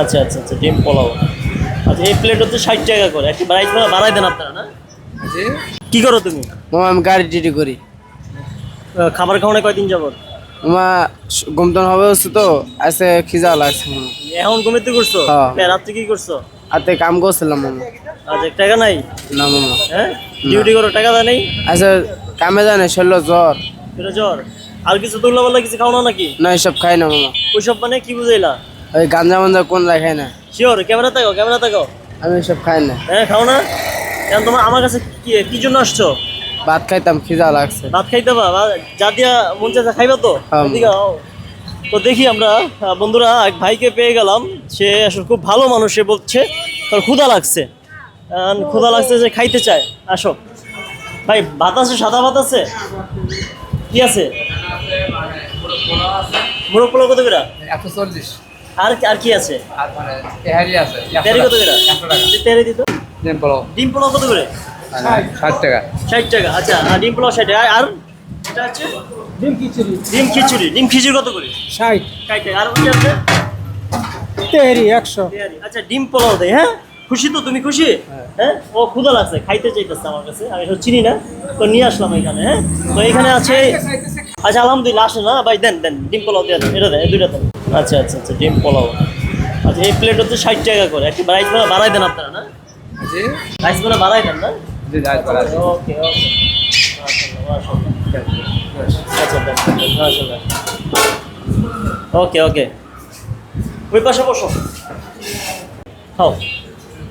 আচ্ছা আচ্ছা আচ্ছা ডিম পোলাও। আচ্ছা এই প্লেট হচ্ছে ষাট টাকা করে। একটু বাড়াই বাড়াই দেন আপনারা না? কি করো তুমি? মামা আমি গাড়ি ডিউটি করি। খাবার খাওয়ানো কয়দিন যাবত মামা হবে হচ্ছে তো খিজা লাগছে এখন ঘুমিতে করছ? হ্যাঁ। রাত্রে কি করছ? হাতে কাম করছিলাম মামা। আচ্ছা টাকা নাই? না মামা। হ্যাঁ? ডিউটি করো টাকা দেয় নেই? আচ্ছা কামে জানে শরীর জ্বর। জ্বর। আর কিছু বললা কিছু খাও না নাকি? না এসব খাই না মামা। ওইসব মানে কি বুঝাইলা? ওই গাঞ্জা মাঞ্জা কোন রাখাই না। শিওর ক্যামেরা তাকাও ক্যামেরা তাকাও আমি এসব খাই না। হ্যাঁ খাও না। কেন তোমার আমার কাছে কি কি জন্য আসছো? ভাত খাইতাম খিজা লাগছে। ভাত খাইতে বা যা দিয়া মন চাইছে খাইবা তো? হ্যাঁ। তো দেখি আমরা বন্ধুরা এক ভাইকে পেয়ে গেলাম। সে আসলে খুব ভালো মানুষ সে বলছে তার ক্ষুধা লাগছে। ক্ষুধা লাগছে যে খাইতে চায়। আসো। ভাই ভাত আছে সাদা ভাত আছে? কি আছে। মোরগ পোলাও কত করে? একশো চল্লিশ। আর আর কি আছে? আর মানে তেহারি আছে তেহারি কত করে? একশো টাকা। তেহারি দিত? ডিম পোলাও। ডিম পোলাও কত করে? ষাট টাকা। ষাট টাকা আচ্ছা আর ডিম পোলাও ষাট টাকা। আর এটা আছে? ডিম খিচুড়ি। ডিম খিচুড়ি ডিম খিচুড়ি কত করে? ষাট। ষাট টাকা আর কি আছে? তেহারি একশো। তেহারি। আচ্ছা ডিম পোলাও দেয় হ্যাঁ? খুশি তো তুমি খুশি? হ্যাঁ। ও ক্ষুধা লাগছে খাইতে চাইতেছে আমার কাছে আমি এসব চিনি না তো নিয়ে আসলাম এখানে হ্যাঁ? তো এখানে আছে আচ্ছা আলহামদুলিল্লাহ আসে না ভাই দেন দেন ডিম পোলাও দিয়ে দেন এটা দেন এই দুইটা দেন। আচ্ছা আচ্ছা আচ্ছা ডিম পোলাও। আচ্ছা এই প্লেট হচ্ছে ষাট টাকা করে। একটু রাইস বাড়াই দেন আপনারা না? জি। রাইস মানে বাড়াই দেন না? জি রাইস ওকে ওকে। আচ্ছা দেন, মাশাআল্লাহ। ওকে ওকে। ওই পাশে বসো। খাও।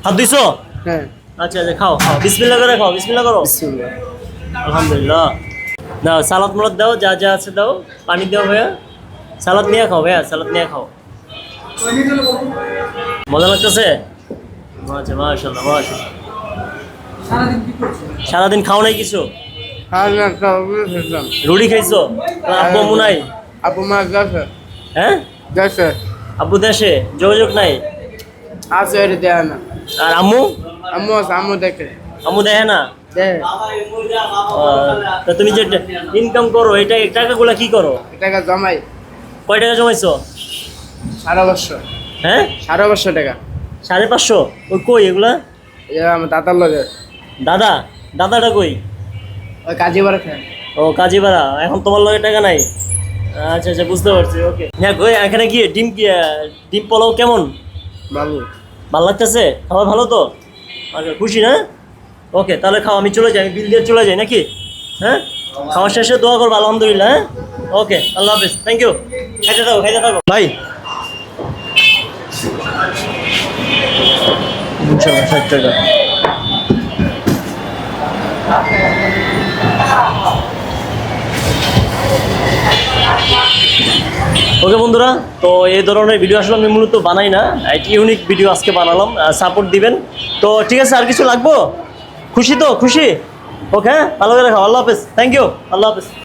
হাত দিছো হ্যাঁ। আচ্ছা আচ্ছা খাও খাও। বিসমিল্লাহ করে খাও বিসমিল্লাহ করো। আলহামদুলিল্লাহ। দাও সালাদ মালাদ দাও যা যা আছে দাও। পানি দাও ভাইয়া। সালাদ নিয়ে খাও ভাইয়া, সালাদ নিয়ে খাও। মজা লাগতেছে? সারাদিন খাও নাই কিছু? রুটি খাইছো? আব্বু আম্মু নাই? আপু মা গেছে হ্যাঁ? গেছে আব্বু দেশে? যোগাযোগ নাই? আছে না আর আম্মু? আম্মু আছে আম্মু দেখে আম্মু দেখে না তুমি যে ইনকাম করো এটা টাকাগুলো কি করো? টাকা জমাই কয় টাকা জমাইছো? সাড়ে পাঁচশো। হ্যাঁ? সাড়ে পাঁচশো টাকা। সাড়ে পাঁচশো? ওই কই এগুলা? আমার দাদার লগে। দাদা? দাদাটা কই? ওই কাজী বাড়া খায় ও কাজীপাড়া। এখন তোমার লগে টাকা নাই? আচ্ছা আচ্ছা বুঝতে পারছি ওকে। হ্যাঁ কই এখানে কি ডিম কি ডিম পোলাও কেমন? ভালো। ভালো লাগতেছে? খাবার ভালো তো? আচ্ছা খুশি না? ওকে তাহলে খাও আমি চলে যাই আমি বিল দিয়ে চলে যাই নাকি? হ্যাঁ? খাওয়ার শেষে দোয়া করব আলহামদুলিল্লাহ হ্যাঁ? ওকে আল্লাহ হাফিজ থ্যাংক ইউ খাইতে থাকো খাইতে থাকো। ভাই। ষাট টাকা। ওকে বন্ধুরা তো এই ধরনের ভিডিও আসলে আমি মূলত বানাই না। একটি ইউনিক ভিডিও আজকে বানালাম সাপোর্ট দিবেন। তো ঠিক আছে আর কিছু লাগবো? খুশি তো? খুশি? ওকে ভালো করে রাখো আল্লাহ হাফেজ থ্যাংক ইউ আল্লাহ হাফেজ